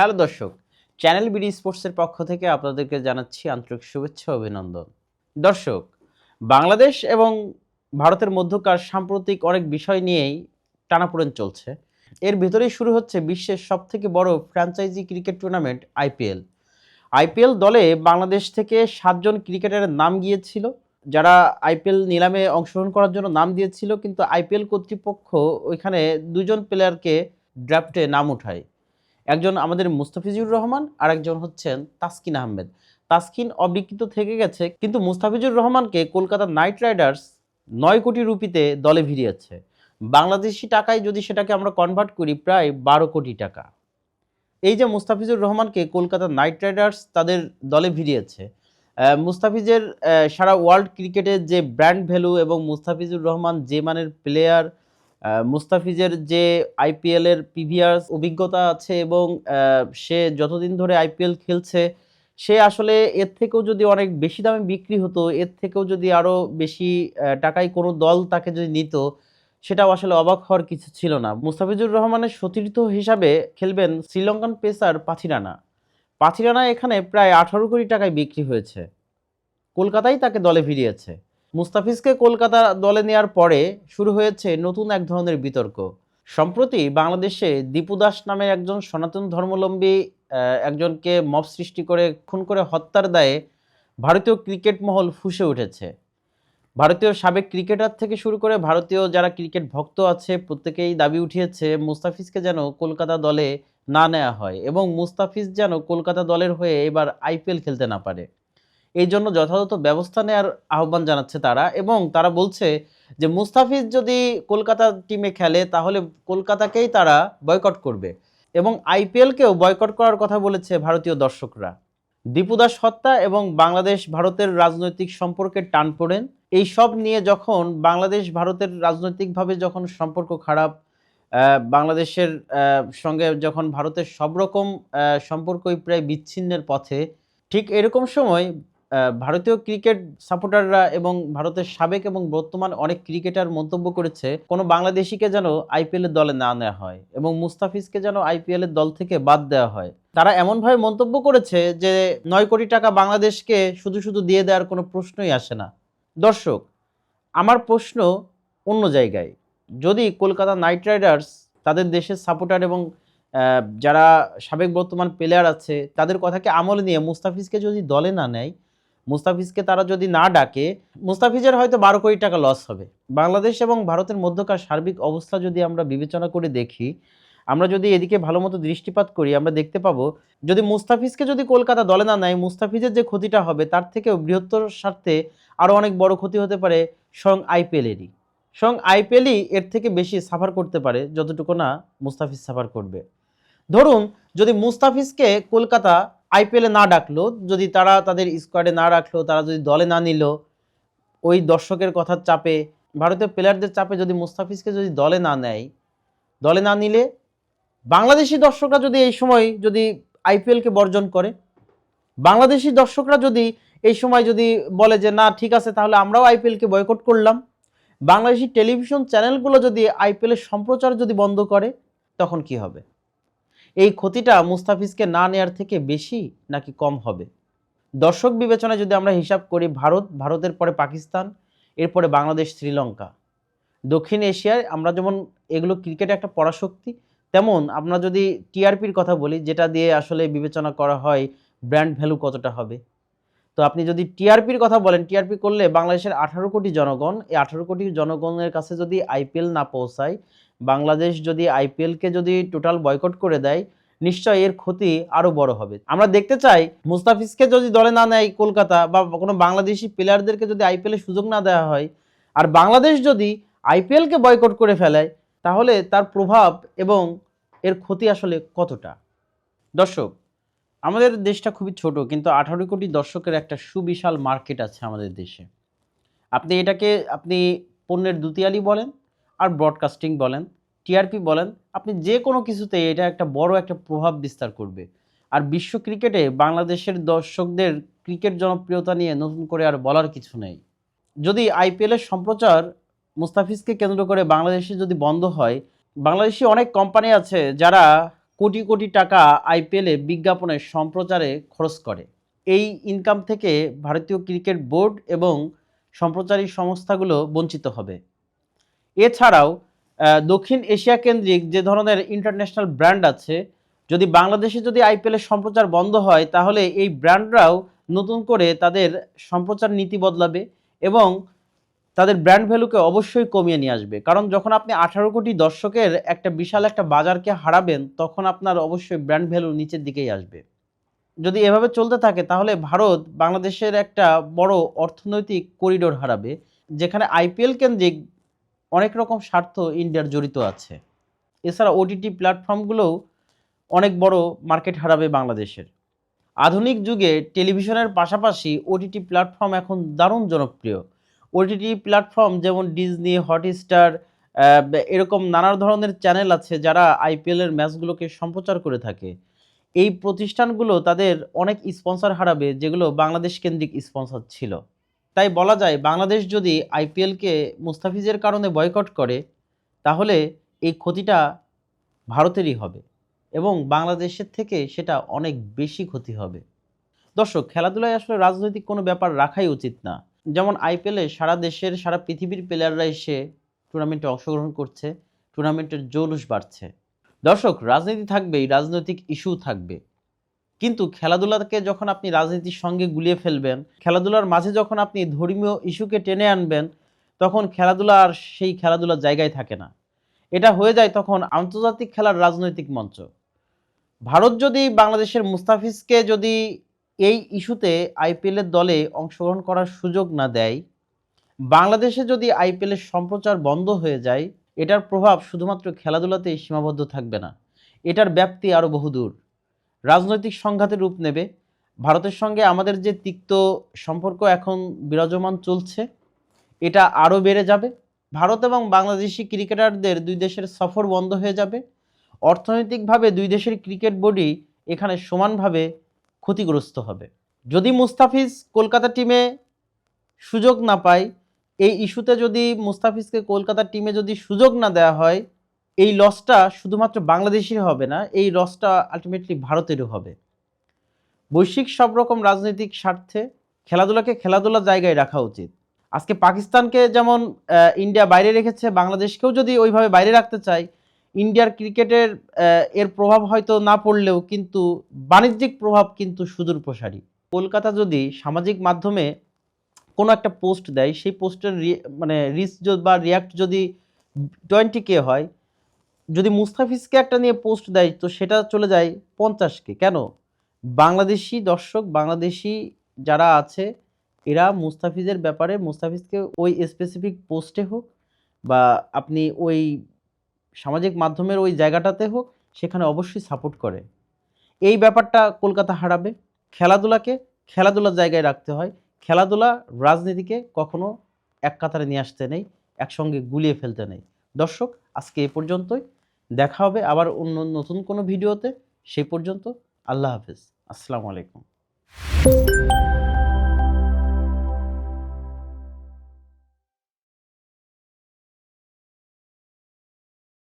Hello দর্শক, channel BD স্পোর্টসের পক্ষ থেকে আপনাদেরকে জানাচ্ছি আন্তরিক শুভেচ্ছা অভিনন্দন। দর্শক, বাংলাদেশ এবং ভারতের মধ্যকার সাম্প্রতিক অনেক বিষয় নিয়েই টানাপোড়েন চলছে। এর ভেতরেই শুরু হচ্ছে বিশ্বের সবথেকে বড় franchise cricket tournament IPL IPL দলে বাংলাদেশ থেকে সাতজন ক্রিকেটারের নাম গিয়েছিল, যারা আইপিএল নিলামে অংশগ্রহণ করার জন্য নাম দিয়েছিল, কিন্তু আইপিএল কর্তৃপক্ষ ওইখানে দুজন প্লেয়ারকে ড্রাফটে নাম উঠায়। একজন আমাদের মুস্তাফিজুর রহমান আর একজন হচ্ছেন তাসকিন আহমেদ। তাসকিন অবিকৃত থেকে গেছে, কিন্তু মুস্তাফিজুর রহমানকে কলকাতা নাইট রাইডার্স নয় কোটি রুপিতে দলে ভিড়িয়েছে। বাংলাদেশি টাকায় যদি সেটাকে আমরা কনভার্ট করি, প্রায় বারো কোটি টাকা। এই যে মুস্তাফিজুর রহমানকে কলকাতা নাইট রাইডার্স তাদের দলে ভিড়িয়েছে মুস্তাফিজের সারা ওয়ার্ল্ড ক্রিকেটের যে ব্র্যান্ড ভ্যালু এবং মুস্তাফিজুর রহমান যে মানের প্লেয়ার মুস্তাফিজের যে আইপিএল এর প্রিভিয়াস অভিজ্ঞতা আছে এবং সে যতদিন ধরে আইপিএল খেলছে, সে আসলে এর থেকেও যদি অনেক বেশি দামে বিক্রি হতো, এর থেকেও যদি আরও বেশি টাকায় কোনো দল তাকে যদি নিত, সেটাও আসলে অবাক হওয়ার কিছু ছিল না। মুস্তাফিজুর রহমানের সতীর্থ হিসাবে খেলবেন শ্রীলঙ্কান পেসার পাথিরানা। পাথিরানা এখানে প্রায় আঠারো কোটি টাকায় বিক্রি হয়েছে। কলকাতাই তাকে দলে ভিড়িয়েছে মুস্তাফিজকে কলকাতা দলে নেওয়ার পরে শুরু হয়েছে নতুন এক ধরনের বিতর্ক। সম্প্রতি বাংলাদেশে দীপু দাস নামের একজন সনাতন ধর্মলম্বী একজনকে মব সৃষ্টি করে, খুন করে হত্যার দায়ে ভারতীয় ক্রিকেট মহল ফুঁসে উঠেছে। ভারতীয় সাবেক ক্রিকেটার থেকে শুরু করে ভারতীয় যারা ক্রিকেট ভক্ত আছে, প্রত্যেকেই দাবি উঠিয়েছে মুস্তাফিজকে যেন কলকাতা দলে না নেওয়া হয় এবং মুস্তাফিজ যেন কলকাতা দলের হয়ে এবার আইপিএল খেলতে না পারে। এই জন্য যথাযথ ব্যবস্থা নেওয়ার আহ্বান জানাচ্ছে তারা এবং তারা বলছে যে মুস্তাফিজ যদি কলকাতা টিমে খেলে তাহলে কলকাতাকেই তারা বয়কট করবে এবং আইপিএলকেও বয়কট করার কথা বলেছে ভারতীয় দর্শকরা। দীপুদাস হত্যা এবং বাংলাদেশ ভারতের রাজনৈতিক সম্পর্কের টানপোড়েন এই সব নিয়ে যখন বাংলাদেশ ভারতের রাজনৈতিকভাবে যখন সম্পর্ক খারাপ বাংলাদেশের সঙ্গে যখন ভারতের সব রকম সম্পর্কই প্রায় বিচ্ছিন্নের পথে, ঠিক এরকম সময় ভারতীয় ক্রিকেট সাপোর্টাররা এবং ভারতের সাবেক এবং বর্তমান অনেক ক্রিকেটার মন্তব্য করেছে, কোনো বাংলাদেশিকে যেন আইপিএল এর দলে না নেওয়া হয় এবং মুস্তাফিজকে যেন আইপিএল এর দল থেকে বাদ দেওয়া হয়। তারা এমনভাবে মন্তব্য করেছে যে, নয় কোটি টাকা বাংলাদেশকে শুধু শুধু দিয়ে দেওয়ার কোনো প্রশ্নই আসে না। দর্শক, আমার প্রশ্ন অন্য জায়গায়। যদি কলকাতা নাইট রাইডার্স তাদের দেশের সাপোর্টার এবং যারা সাবেক বর্তমান প্লেয়ার আছে, তাদের কথাকে আমলে নিয়ে মুস্তাফিজকে যদি দলে না নেয় মুস্তাফিজকে তারা যদি না ডাকে, মুস্তাফিজের হয়তো বারো কোটি টাকা লস হবে। বাংলাদেশ এবং ভারতের মধ্যকার সার্বিক অবস্থা যদি আমরা বিবেচনা করে দেখি, আমরা যদি এদিকে ভালো মতো দৃষ্টিপাত করি, আমরা দেখতে পাবো, যদি মুস্তাফিজকে যদি কলকাতা দলে না নেয়, মুস্তাফিজের যে ক্ষতিটা হবে, তার থেকেও বৃহত্তর স্বার্থে আরও অনেক বড় ক্ষতি হতে পারে স্বয়ং আইপিএলেরই। স্বয়ং আইপিএলই এর থেকে বেশি সাফার করতে পারে, যতটুকু না মুস্তাফিজ সাফার করবে। ধরুন, যদি মুস্তাফিজকে কলকাতা আইপিএলে না ডাকলো, যদি তারা তাদের স্কোয়াডে না রাখল, তারা যদি দলে না নিল, ওই দর্শকের কথার চাপে, ভারতীয় প্লেয়ারদের চাপে যদি মুস্তাফিজকে যদি দলে না নেয়, দলে না নিলে বাংলাদেশি দর্শকরা যদি এই সময় যদি আইপিএলকে বর্জন করে, বাংলাদেশি দর্শকরা যদি এই সময় যদি বলে যে, না, ঠিক আছে, তাহলে আমরাও আইপিএলকে বয়কট করলাম। বাংলাদেশি টেলিভিশন চ্যানেলগুলো যদি আইপিএলের সম্প্রচার যদি বন্ধ করে, তখন কি হবে? এই ক্ষতিটা মুস্তাফিজকে না নেয়ার থেকে বেশি নাকি কম হবে? দর্শক বিবেচনায় যদি আমরা হিসাব করি ভারত, ভারতের পরে পাকিস্তান, এরপরে বাংলাদেশ, শ্রীলঙ্কা। দক্ষিণ এশিয়ায় আমরা যেমন এগুলো ক্রিকেটে একটা পরাশক্তি, তেমন আমরা যদি টিআরপির কথা বলি, যেটা দিয়ে আসলে বিবেচনা করা হয় ব্র্যান্ড ভ্যালু কতটা হবে। তো আপনি যদি টিআরপির কথা বলেন, টিআরপি করলে বাংলাদেশের আঠারো কোটি জনগণ, এই আঠারো কোটি জনগণের কাছে যদি আইপিএল না পৌঁছায় বাংলাদেশ যদি আইপিএলকে যদি টোটাল বয়কট করে দেয় নিশ্চয় এর ক্ষতি আরও বড় হবে। আমরা দেখতে চাই মুস্তাফিজকে যদি দলে না নেয় কলকাতা বা কোনো বাংলাদেশি প্লেয়ারদেরকে যদি আইপিএলে সুযোগ না দেওয়া হয়, আর বাংলাদেশ যদি আইপিএলকে বয়কট করে ফেলায় তাহলে তার প্রভাব এবং এর ক্ষতি আসলে কতটা? দর্শক, আমাদের দেশটা খুবই ছোট, কিন্তু আঠারো কোটি দর্শকের একটা সুবিশাল মার্কেট আছে আমাদের দেশে। আপনি এটাকে, আপনি পণ্যের দুতিয়ালি বলেন আর ব্রডকাস্টিং বলেন টিআরপি বলেন, আপনি যে কোনো কিছুতে এটা একটা বড় একটা প্রভাব বিস্তার করবে। আর বিশ্ব ক্রিকেটে বাংলাদেশের দর্শকদের ক্রিকেট জনপ্রিয়তা নিয়ে নতুন করে আর বলার কিছু নেই। যদি আইপিএলের সম্প্রচার মুস্তাফিজকে কেন্দ্র করে বাংলাদেশে যদি বন্ধ হয়, বাংলাদেশি অনেক কোম্পানি আছে যারা কোটি কোটি টাকা আইপিএলে বিজ্ঞাপনের সম্প্রচারে খরচ করে। এই ইনকাম থেকে ভারতীয় ক্রিকেট বোর্ড এবং সম্প্রচারী সংস্থাগুলো বঞ্চিত হবে। এছাড়াও দক্ষিণ এশিয়া কেন্দ্রিক যে ধরনের ইন্টারন্যাশনাল ব্র্যান্ড আছে, যদি বাংলাদেশে যদি আইপিএলের সম্প্রচার বন্ধ হয়, তাহলে এই ব্র্যান্ডরাও নতুন করে তাদের সম্প্রচার নীতি বদলাবে এবং তাদের ব্র্যান্ড ভ্যালুকে অবশ্যই কমিয়ে নিয়ে আসবে। কারণ যখন আপনি আঠারো কোটি দর্শকের একটা বিশাল একটা বাজারকে হারাবেন, তখন আপনার অবশ্যই ব্র্যান্ড ভ্যালু নিচের দিকেই আসবে। যদি এভাবে চলতে থাকে, তাহলে ভারত বাংলাদেশের একটা বড় অর্থনৈতিক করিডোর হারাবে, যেখানে আইপিএল কেন্দ্রিক অনেক রকম স্বার্থ ইন্ডিয়ার জড়িত আছে। এছাড়া ওটিটি প্ল্যাটফর্মগুলোও অনেক বড় মার্কেট হারাবে বাংলাদেশের। আধুনিক যুগে টেলিভিশনের পাশাপাশি ওটিটি প্ল্যাটফর্ম এখন দারুণ জনপ্রিয়। ওটিটি প্ল্যাটফর্ম যেমন ডিজনি হটস্টার এরকম নানা ধরনের চ্যানেল আছে যারা আইপিএলের ম্যাচগুলোকে সম্প্রচার করে থাকে। এই প্রতিষ্ঠানগুলো তাদের অনেক স্পন্সর হারাবে যেগুলো বাংলাদেশ কেন্দ্রিক স্পন্সর ছিল। তাই বলা যায়, বাংলাদেশ যদি আইপিএলকে মুস্তাফিজের কারণে বয়কট করে, তাহলে এই ক্ষতিটা ভারতেরই হবে এবং বাংলাদেশের থেকে সেটা অনেক বেশি ক্ষতি হবে। দর্শক, খেলাধুলায় আসলে রাজনৈতিক কোনো ব্যাপার রাখাই উচিত না। যেমন আইপিএলে সারা দেশের, সারা পৃথিবীর প্লেয়াররা এসে টুর্নামেন্টে অংশগ্রহণ করছে টুর্নামেন্টের জৌলুস বাড়ছে। দর্শক, রাজনীতি থাকবেই, রাজনৈতিক ইস্যু থাকবে। কিন্তু খেলাধুলাকে যখন আপনি রাজনীতির সঙ্গে গুলিয়ে ফেলবেন, খেলাধুলার মাঝে যখন আপনি ধর্মীয় ইস্যুকে টেনে আনবেন, তখন খেলাধুলা আর সেই খেলাধুলার জায়গায় থাকে না। এটা হয়ে যায় তখন আন্তর্জাতিক খেলার রাজনৈতিক মঞ্চ। ভারত যদি বাংলাদেশের মুস্তাফিজকে যদি এই ইস্যুতে আইপিএলের দলে অংশগ্রহণ করার সুযোগ না দেয়, বাংলাদেশে যদি আইপিএলের সম্প্রচার বন্ধ হয়ে যায়, এটার প্রভাব শুধুমাত্র খেলাধুলাতেই সীমাবদ্ধ থাকবে না। এটার ব্যাপ্তি আরও বহুদূর। রাজনৈতিক সংঘাতের রূপ নেবে। ভারতের সঙ্গে আমাদের যে তিক্ত সম্পর্ক এখন বিরাজমান চলছে, এটা আরও বেড়ে যাবে। ভারত এবং বাংলাদেশি ক্রিকেটারদের দুই দেশের সফর বন্ধ হয়ে যাবে। অর্থনৈতিকভাবে দুই দেশের ক্রিকেট বোর্ডই এখানে সমানভাবে ক্ষতিগ্রস্ত হবে। যদি মুস্তাফিজ কলকাতা টিমে সুযোগ না পায়, এই ইস্যুতে যদি মুস্তাফিজকে কলকাতা টিমে যদি সুযোগ না দেওয়া হয় এই লসটা শুধুমাত্র বাংলাদেশের হবে না, এই লসটা আলটিমেটলি ভারতেরও হবে। বৈশ্বিক সব রকম রাজনৈতিক স্বার্থে খেলাধুলাকে খেলাধুলার জায়গায় রাখা উচিত। আজকে পাকিস্তানকে যেমন ইন্ডিয়া বাইরে রেখেছে, বাংলাদেশকেও যদি ওইভাবে বাইরে রাখতে চায়, ইন্ডিয়ার ক্রিকেটের এর প্রভাব হয়তো না পড়লেও কিন্তু বাণিজ্যিক প্রভাব কিন্তু সুদূর প্রসারী। কলকাতা যদি সামাজিক মাধ্যমে কোনো একটা পোস্ট দেয়, সেই পোস্টের মানে রিচ বা রিয়াক্ট যদি টোয়েন্টি কে হয় যদি মুস্তাফিজকে একটা নিয়ে পোস্ট দেয়, তো সেটা চলে যায় পঞ্চাশকে। কেন? বাংলাদেশি দর্শক, বাংলাদেশি যারা আছে, এরা মুস্তাফিজের ব্যাপারে, মুস্তাফিজকে ওই স্পেসিফিক পোস্টে হোক বা আপনি ওই সামাজিক মাধ্যমের ওই জায়গাটাতে হোক, সেখানে অবশ্যই সাপোর্ট করে। এই ব্যাপারটা কলকাতা হারাবে। খেলাধুলাকে খেলাধুলার জায়গায় রাখতে হয়। খেলাধুলা রাজনীতিকে কখনো এক কাতারে নিয়ে আসতে নেই, একসঙ্গে গুলিয়ে ফেলতে নেই। দর্শক, আজকে এ পর্যন্তই। দেখা হবে আবার অন্য নতুন কোনো ভিডিওতে। সেই পর্যন্ত আল্লাহ হাফেজ। আসসালামু আলাইকুম।